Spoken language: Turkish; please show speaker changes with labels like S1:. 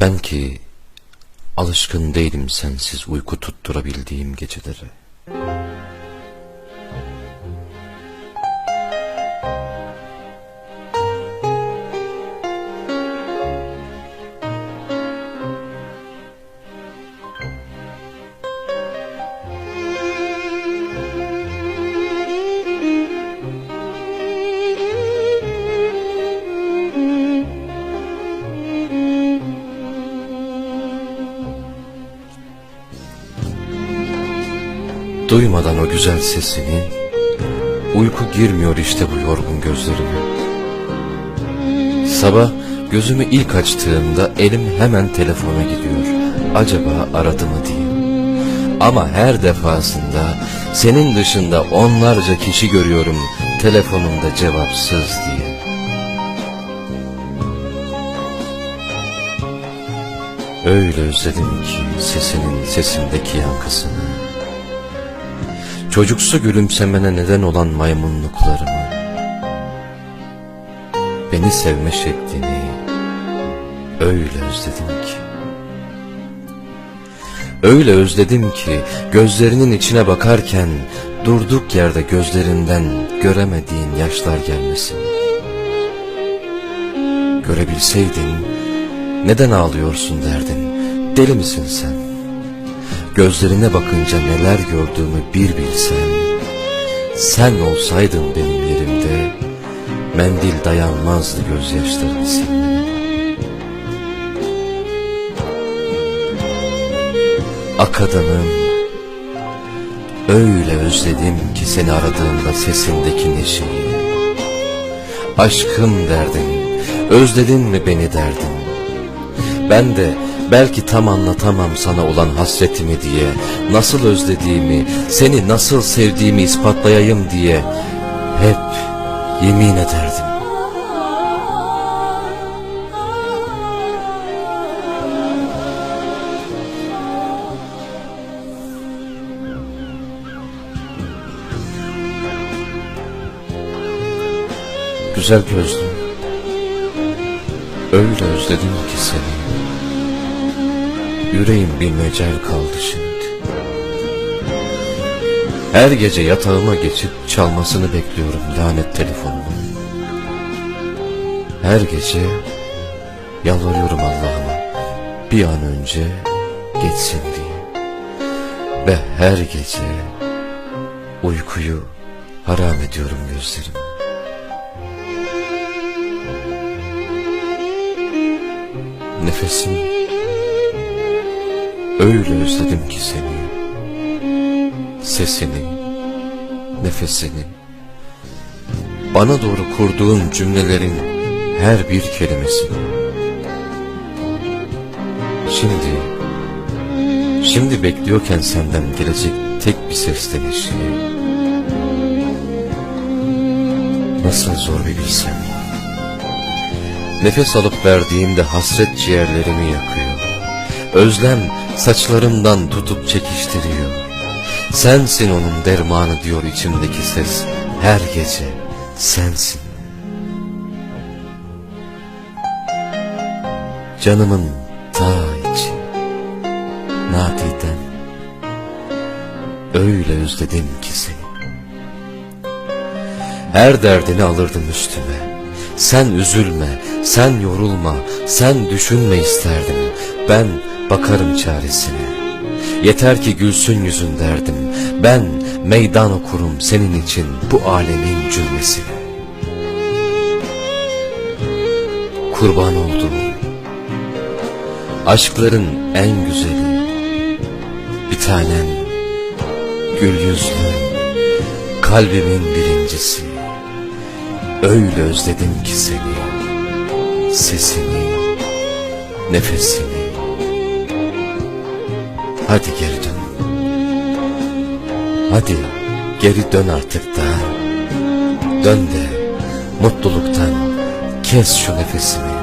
S1: Ben ki alışkın değilim sensiz uyku tutturabildiğim gecelere. Duymadan o güzel sesini Uyku girmiyor işte bu yorgun gözlerime. Sabah gözümü ilk açtığımda elim hemen telefona gidiyor. Acaba aradı mı diye. Ama her defasında senin dışında onlarca kişi görüyorum Telefonumda cevapsız diye. Öyle özledim ki sesinin sesimdeki yankısını Çocuksu gülümsemene neden olan maymunluklarımı Beni sevme şeklini Öyle özledim ki. Öyle özledim ki gözlerinin içine bakarken Durduk yerde gözlerinden göremediğin yaşlar gelmesin. Görebilseydin neden ağlıyorsun derdin? Deli misin sen Gözlerine bakınca neler gördüğümü bir bilsen. Sen olsaydın benim yerimde Mendil dayanmazdı gözyaşlarını silmeye Akadanım Öyle özledim ki seni aradığımda sesindeki neşeyi. Aşkım derdin Özledin mi beni derdin? Ben de belki tam anlatamam sana olan hasretimi diye Nasıl özlediğimi, seni nasıl sevdiğimi ispatlayayım diye Hep yemin ederdim. Güzel gözlüm Öyle özledim ki seni Yüreğim bir mecel kaldı şimdi. Her gece yatağıma geçip çalmasını bekliyorum lanet telefonumun Her gece yalvarıyorum Allah'ıma bir an önce geçsin diye. Ve her gece uykuyu haram ediyorum gözlerime Nefesim Öyle özledim ki seni. Sesini Nefesini. Bana doğru kurduğun cümlelerin Her bir kelimesini. Şimdi Şimdi bekliyorken senden gelecek Tek bir seslenişi Nasıl zor bilsem. Nefes alıp verdiğimde hasret ciğerlerimi yakıyor. Özlem saçlarımdan tutup çekiştiriyor. Sensin onun dermanı diyor içimdeki ses. Her gece sensin. Canımın ta içi. Nadiden. Öyle özledim ki seni. Her derdini alırdım üstüme. Sen üzülme, sen yorulma, sen düşünme isterdim. Ben bakarım çaresine. Yeter ki gülsün yüzün derdim. Ben meydan okurum senin için bu alemin cümlesine. Kurban olduğum aşkların en güzeli bir tanem gül yüzlü kalbimin birincisi. Öyle özledim ki seni Sesini Nefesini Hadi geri dön. Hadi geri dön artık da. Dön de mutluluktan Kes şu nefesimi